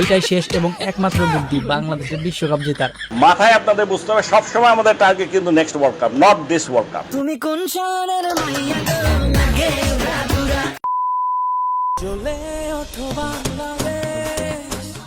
এইটাই শেষ এবং একমাত্র বুদ্ধি বাংলাদেশের বিশ্বকাপ জেতার। মাথায় আপনাদের বুঝতে হবে সবসময় আমাদের টার্গেট কিন্তু next world cup not this world cup তুমি কোন শহরের চলে ওঠো বাংলাদেশ।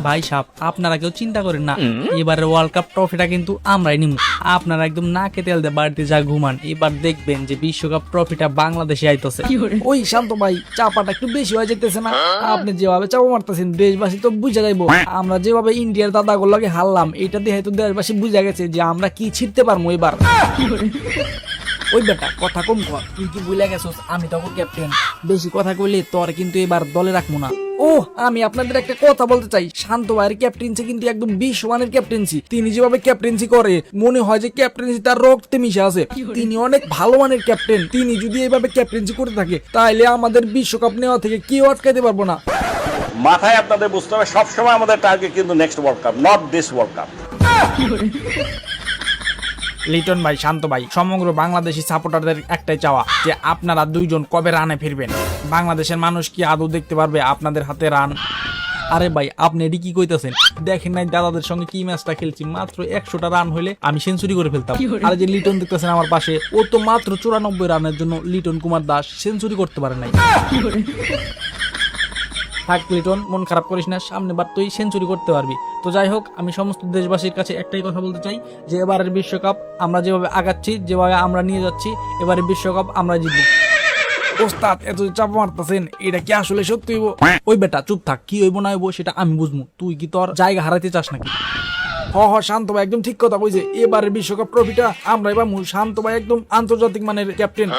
ভাই সাপ আপনারা কেউ চিন্তা করেন না। এবারে ওয়ার্ল্ড কাপ ট্রফিটা কিন্তু আমরাই নিব আপনারা একদম নাকে তেল দিয়ে বাড়িতে যা ঘুমান এবার দেখবেন যে বিশ্বকাপ ট্রফিটা বাংলাদেশে আইতেছে। ওই শান্ত ভাই চাপাটা একটু বেশি হয়ে যেতেছে না? আপনি যেভাবে চাপা মারতেছেন দেশবাসী তো বুঝে যাইবো। আমরা যেভাবে ইন্ডিয়ার দাদা গুলোকে হারলাম এটা দিয়ে হয়তো দেশবাসী বুঝে গেছে যে আমরা কি ছিটতে পারব এবার। ওই বেটা কথা কম কর তুই কি ভুলে গেছস? আমি তখন ক্যাপ্টেন বেশি কথা কইলে তোর কিন্তু এবার দলে রাখব না। ও আমি আপনাদের একটা কথা বলতে চাই। শান্ত ভাইয়ের ক্যাপ্টেন্সি কিন্তু একদম বিশ্ব মানের ক্যাপ্টেন্সি তিনি যেভাবে ক্যাপ্টেন্সি করে মনে হয় যে ক্যাপ্টেন্সি তার রক্তে মিশে আছে। তিনি অনেক ভালো মানের ক্যাপ্টেন তিনি যদি এইভাবে ক্যাপ্টেন্সি করতে থাকে তাহলে আমাদের বিশ্বকাপ নেওয়া থেকে কেউ আটকাইতে পারব না। মাথায় আপনাদের বুঝতে হবে সবসময় আমাদের টার্গেট কিন্তু next world cup not this world cup Liton ভাই শান্ত ভাই সমগ্র বাংলাদেশি সাপোর্টারদের একটাই চাওয়া যে আপনারা দুইজন কবে রানে ফিরবেন? বাংলাদেশের মানুষ কি আদৌ দেখতে পারবে আপনাদের হাতে রান? আরে ভাই আপনি এটি কি কইতাছেন? দেখেন নাই দাদাদের সঙ্গে কি ম্যাচটা খেলছি মাত্র একশোটা রান হলে আমি সেঞ্চুরি করে ফেলতাম। আর যে লিটন দেখতেছেন আমার পাশে ও তো মাত্র চুরানব্বই রানের জন্য লিটন কুমার দাস সেঞ্চুরি করতে পারে নাই। থাক প্লিটন মন খারাপ করিস না সামনে বার তুই সেঞ্চুরি করতে পারবি। তো যাই হোক আমি সমস্ত দেশবাসীর কাছে একটাই কথা বলতে চাই যে এবারের বিশ্বকাপ আমরা যেভাবে আগাচ্ছি যেভাবে আমরা নিয়ে যাচ্ছি এবারের বিশ্বকাপ আমরা জিতব। ওস্তাদ এত চাপ মারতেছেন এটা কি আসলে সত্যি হইব? ওই বেটা চুপ থাক কি হইব না হইব সেটা আমি বুঝব তুই কি তোর জায়গা হারাইতে চাস নাকি? হ হ শান্ত ভাই একদম ঠিক কথা কইছে। এবারের বিশ্বকাপ ট্রফিটা আমরা এবার শান্ত ভাই একদম আন্তর্জাতিক মানের ক্যাপ্টেন।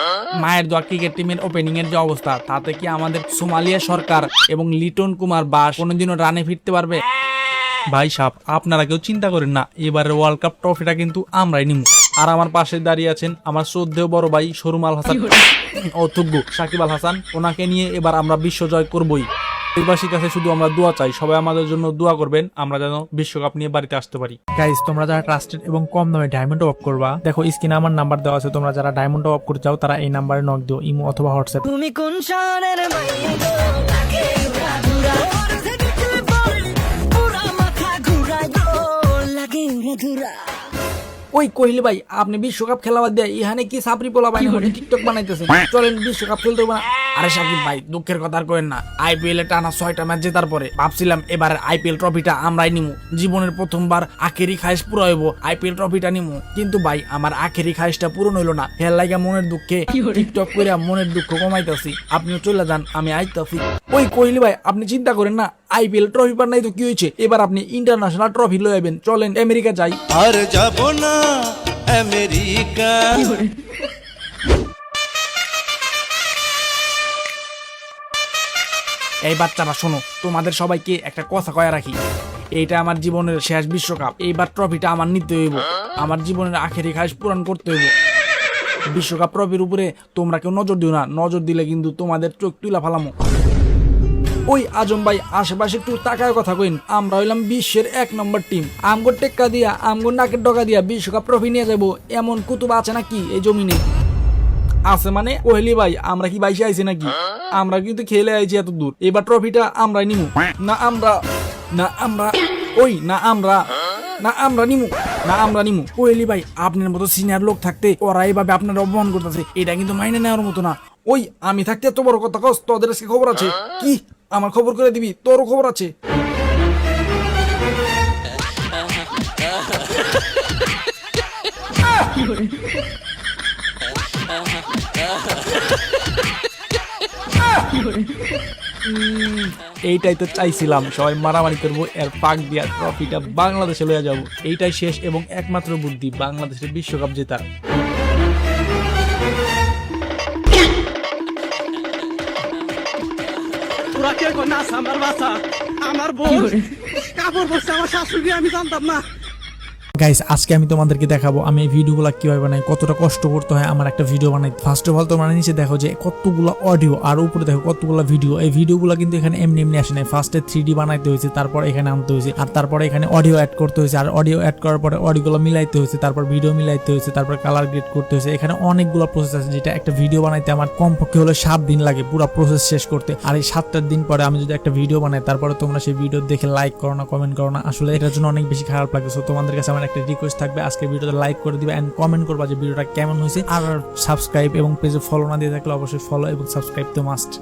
মায়ের দোয়া ক্রিকেট টিমের ওপেনিং এর যে অবস্থা তাতে কি আমাদের সোমালিয়া সরকার এবং লিটন কুমার বাস কোনোদিনও রানে ফিরতে পারবে? ভাই সাপ আপনারা কেউ চিন্তা করেন না এবারের ওয়ার্ল্ড কাপ ট্রফিটা কিন্তু আমরাই নিব আর আমার পাশে দাঁড়িয়ে আছেন আমার শ্রদ্ধেয় বড় ভাই সরুম আল হাসান ও সাকিব আল হাসান ওনাকে নিয়ে এবার আমরা বিশ্ব জয় করবই। দেশবাসীর কাছে শুধু আমরা দোয়া চাই সবাই আমাদের জন্য দোয়া করবেন আমরা যেন বিশ্বকাপ নিয়ে বাড়িতে আসতে পারি। গাইজ তোমরা যারা ট্রাস্টেড এবং কম দামে ডায়মন্ড অফ করবা দেখো স্ক্রিনে আমার নাম্বার দেওয়া আছে তোমরা যারা ডায়মন্ড অফ করতে চাও তারা এই নাম্বারে নক দিও ইমো অথবা হোয়াটসঅ্যাপ। তুমি কোন শহরের ওই কোহলি ভাই আপনি বিশ্বকাপ খেলা বাদ দিয়ে এখানে কি সাপরি পোলা করে টিকটক বানাইতেছেন। চলেন বিশ্বকাপ খেলতে আরে সাকিব ভাই দুঃখের কথা আর করেন না। আইপিএল এ টানা ছয়টা ম্যাচ জেতার পরে ভাবছিলাম এবারে আইপিএল ট্রফিটা আমরাই নিমু। জীবনের প্রথমবার আখেরি খাইশ পুরো হইব আইপিএল ট্রফিটা নিমু। কিন্তু ভাই আমার আখেরি খাইশটা পূরণ হইল না। খেয়াল লাগা মনের দুঃখে টিকটক করে মনের দুঃখ কমাইতেছি। আপনিও চলে যান আমি আইতাছি। ওই কোহলি ভাই আপনি চিন্তা করেন না আইপিএল ট্রফি পার নাই তো কি হয়েছে এবার আপনি ইন্টারন্যাশনাল ট্রফি লয়ে যাবেন চলেন আমেরিকা যাই। আর যাব না আমেরিকা। এই বাচ্চারা শোনো, তোমাদের সবাইকে একটা কথা কয়া রাখি। এইটা আমার জীবনের শেষ বিশ্বকাপ। এইবার ট্রফিটা আমার নিতে হইব। আমার জীবনের আখেরি খাইশ পূরণ করতে হইব। বিশ্বকাপ ট্রফির উপরে তোমরা কেউ নজর দিও না। নজর দিলে কিন্তু তোমাদের চোখ তুলা ফালামো। ওই আজম ভাই, আশেপাশে একটু তাকায় কথা কইন। আমরা হইলাম বিশ্বের এক নম্বর টিম আমগো টেক্কা দিয়া, আমগো নাকের ডকা দিয়া বিশ্বকাপ ট্রফি নিয়ে যাব। এমন কুতুব আছে নাকি এই জমিনে? আছে মানে কোহলি ভাই আমরা কি বাইশে আইছি নাকি? আমরা কিন্তু খেলে আইছি এত দূর। এবার ট্রফিটা আমরাই নিমু। না আমরা না আমরা ওই না আমরা না আমরা নিমু না আমরা নিমু। কোহলি ভাই আপনার মতো সিনিয়র লোক থাকতে ওরা এইভাবে আপনার অপমান করতেছে এটা কিন্তু মাইনে নেওয়ার মতো না। ওই আমি থাকতে এত বড় কথা কস তোদের আজকে খবর আছে? কি? আমার খবর করে দিবি? তোরও খবর আছে? এইটাই তো চাইছিলাম। সবাই মারামারি করব এর পাক দিয়া ট্রফিটা বাংলাদেশে লয়ে যাব। এইটাই শেষ এবং একমাত্র বুদ্ধি বাংলাদেশের বিশ্বকাপ জেতার। আমার বোন। কাপড় পরছে আমার শাশুড়ি আমি জানতাম না। গাইস আজকে আমি তোমাদেরকে দেখাবো আমি এই ভিডিওগুলো কীভাবে বানাই, কতটা কষ্ট করতে হয় আমার একটা ভিডিও বানাই। ফার্স্ট অফ অল তোমরা নিচে দেখো যে কতগুলো অডিও আর উপরে দেখো কতগুলো ভিডিও এই ভিডিওগুলো কিন্তু এখানে এমনি এমনি আসে নাই। ফার্স্টে থ্রি ডি বানাইতে হয়েছে, তারপর এখানে আনতে হয়েছে, আর তারপরে এখানে অডিও অ্যাড করতে হয়েছে, আর অডিও অ্যাড করার পরে অডিওগুলো মিলাইতে হয়েছে, তারপর ভিডিও মিলাইতে হয়েছে, তারপর কালার গ্রেড করতে হয়েছে। এখানে অনেকগুলো প্রসেস আছে, যেটা একটা ভিডিও বানাইতে আমার কমপক্ষে হলে সাত দিন লাগে পুরো প্রসেস শেষ করতে। আর এই সাতটার দিন পরে আমি যদি একটা ভিডিও বানাই, তারপরে তোমরা সেই ভিডিও দেখে লাইক করো না কমেন্ট করো না। আসলে এটার জন্য অনেক বেশি খারাপ লাগে। সো তোমাদের কাছে আমার একটা রিকোয়েস্ট থাকবে আজকে ভিডিওটা লাইক করে দিবে অ্যান্ড কমেন্ট করবা যে ভিডিওটা কেমন হয়েছে। আর সাবস্ক্রাইব এবং পেজে ফলো না দিয়ে থাকলে অবশ্যই ফলো এবং সাবস্ক্রাইব তো মাস্ট